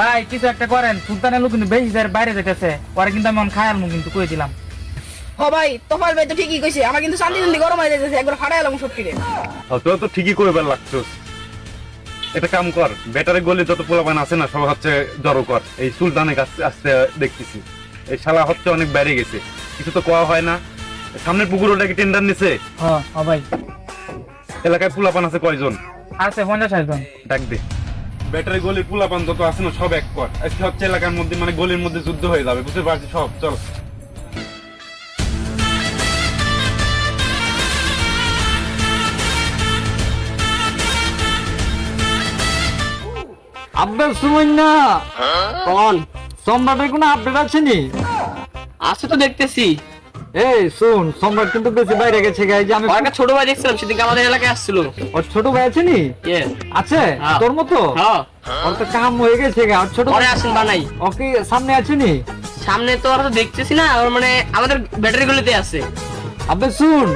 ভাই কিছু একটা করেন। সুলতানের লোক কিন্তু বেশি দেয় বাইরে যেতেছে ওরা কিন্তু আমি খায়াল মু কিন্তু কই দিলাম। হ ভাই তোফাল ভাই তো ঠিকই কইছে। আমার কিন্তু শান্তি শান্তি গরম হয়ে যাচ্ছে একবার ফাটাই এলাম সব কিরে তোরা তো ঠিকই লাগছস এটা কাম কর ব্যাটারি গলি যত পোলাপান আছে না সব হচ্ছে জড়ো কর। এই সুলতানের কাছে আসতে দেখতেছি। এই শালা হচ্ছে অনেক বেড়ে গেছে। কিছু তো কোয়া হয় না। সামনের পুকুর ওটা কি টেন্ডার নিছে? হ্যাঁ ভাই। এলাকায় পোলাপান আছে কয়জন? আছে পঞ্চাশ জন। ডাক দে। ব্যাটারি গলির পোলাপান যত আছে না সব এক কর আজকে হচ্ছে এলাকার মধ্যে মানে গলির মধ্যে যুদ্ধ হয়ে যাবে বুঝতে পারছি? সব চল। আপডেট শুনুন না। কোন? সম্রাটের কোনো আপডেট আছে নি আছে তো দেখতেছি। এই শুন সম্রাট কিন্তু বেশি বাইরে গেছে গাই যে আমি একটা ছোট ভাই দেখছিলাম সেদিকে আমাদের এলাকায় আসছিল। ওর ছোট ভাই আছে নি? আছে? হ্যাঁ। তোর মতো? হ্যাঁ। ওর তো কাম হয়ে গেছে গা ওর ছোট পরে আসেন বানাই। ওকে সামনে আছে নি? সামনে তো তো দেখতেছি না ওর মানে আমাদের ব্যাটারি গুলিতে আছে। আবে শুন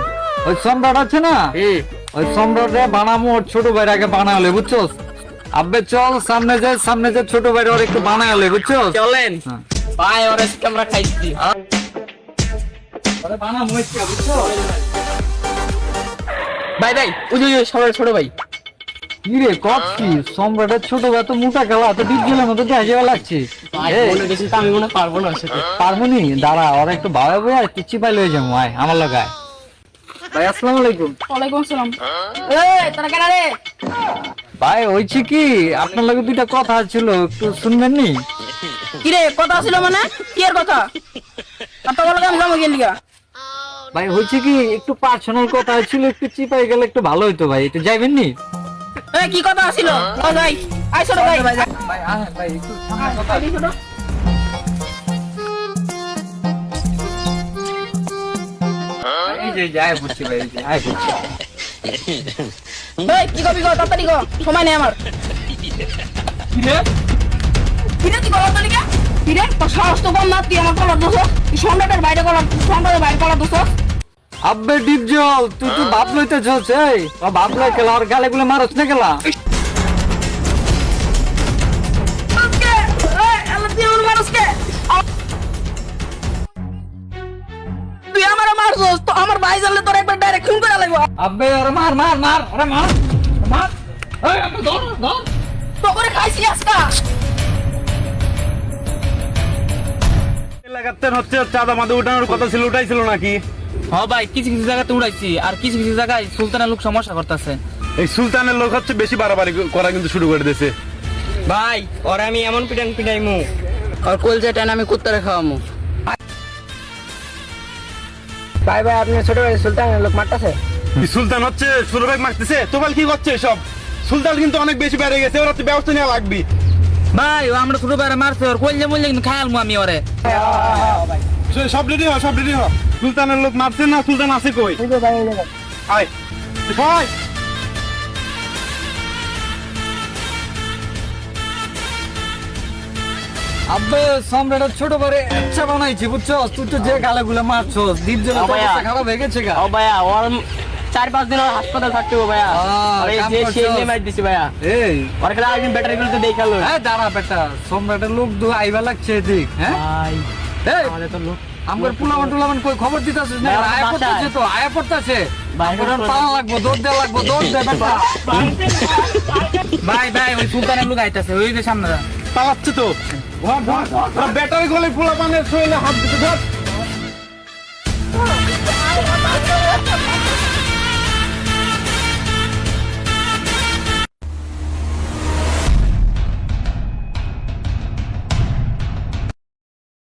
ওই সম্রাট আছে না? ওই সম্রাটে বানামো ওর ছোট ভাইয়ের আগে বানালে বুঝছস? আবে চল সামনে যে সামনে যে ছোট ভাইয়ের ওর একটু বানালে বুঝছস? চলেন। হ্যাঁ। ভাই ওর আজকে আমরা খাইছি। ভাই ভাই ওই যে ছোট ভাই। কি রে কপ কি? সম্রাটের ছোট ভাই তো মোটা খেলা তো ডিপ গেলের মতো দেখা যাওয়া লাগছে। এই, আমি মনে পারব না সাথে। পারব নি? দাঁড়া ওরা একটু ভাবে বই আর কিচ্ছু পাইলে হয়ে যাব আয় আমার লাগায় ভাই আসসালামু আলাইকুম। ওয়ালাইকুম আসসালাম। এ তোরা কেন রে? ভাই হয়েছে কি? আপনার লগে দুইটা কথা ছিল একটু শুনবেন নি? কি রে কথা ছিল মানে? কি এর কথা? আর তো বলে আমি যাব গেলি গা ভাই হয়েছে কি? একটু পার্সোনাল কথা ছিল একটু চিপাই গেলে একটু ভালো হইতো ভাই। একটু যাইবেন নি এ কি কথা ছিল ও ভাই ভাই। ভাই আয় ভাই একটু কথা। কি কবি গো তাড়াতাড়ি গো সময় নেই আমার। তুই গলা তোর সাহস তো কম না তুই আমার দোষ। সম্রাটের বাইরে কলার সম্রাটের বাইরে কলার দোষ। আব্বে ডিপ জল তুই তুই বাপ লইতেছস এই। বাপ লই খেলা আর গালে গুলো মারছ না খেলা আমার তো ভাই জানলে তোর একবার ডাইরেক্ট খুন করে লাগবো। আব্বে আরে মার মার মার আরে মার মার। এই আব্বে ধর ধর। তো করে খাইছি আজকা। এলাকাতে হচ্ছে চাঁদা মাদা উঠানোর কথা ছিল উঠাইছিল নাকি? হ্যাঁ ভাই কিছু কিছু জায়গাতে উড়াইছি। আর কিছু কিছু জায়গায় সুলতানের লোক সমস্যা করতেছে। এই সুলতানের লোক হচ্ছে বেশি বাড়াবাড়ি করা কিন্তু শুরু করে দিয়েছে। ভাই ওরে আমি এমন পিটান পিটাইমু। আর কলজা টান আমি কুত্তারে খাওয়ামু। ভাই ভাই আপনি ছোট ভাই সুলতানের লোক মারতাছে? সুলতান হচ্ছে? সুরবেগ মারতেছে? তোবাল কি করছে সব সুলতান কিন্তু অনেক বেশি বেড়ে গেছে ওরা তো ব্যবস্থা নেওয়া লাগবে। ভাই ও আমরা ছোট বাইরে মারছে ওর কইলে মইলে কিন্তু খায়াল মু আমি ওরে। সব রেডি হ সব রেডি হ। সুলতানের লোক মারছে না সুলতান আছে কই? আয়। ভাই! আব্বে সম্রাটের ছোট বড়ে ইচ্ছা বানাইছি বুঝছস তুই তো যে গালে গুলো মারছস দ্বীপ জলে খারাপ হয়ে গেছে গা। ও ভাইয়া ওর চার পাঁচ দিন হাসপাতাল থাকতে হবে ভাইয়া আরে যে। সেই মার দিছি ভাইয়া। এই। ওর খেলা একদিন ব্যাটারি গুলো তো দেখাল। এই দাঁড়া বেটা সম্রাটের লোক দু আইবা লাগছে এদিক হ্যাঁ? ভাই এই আমাদের তো লোক আমার পুলামান টুলামান কই খবর দিতাছিস? না আয়া। পড়তাছে তো আয়া পড়তাছে। লাগবো দৌড় দে লাগবো দৌড় দে বেটা ভাই ভাই ওই সুলতানের লোক আইতাছে ওই যে সামনে। পালাচ্ছে তো। ব্যাটারি গলে ফুলা পানের শরীরে হাত দিতে ধর।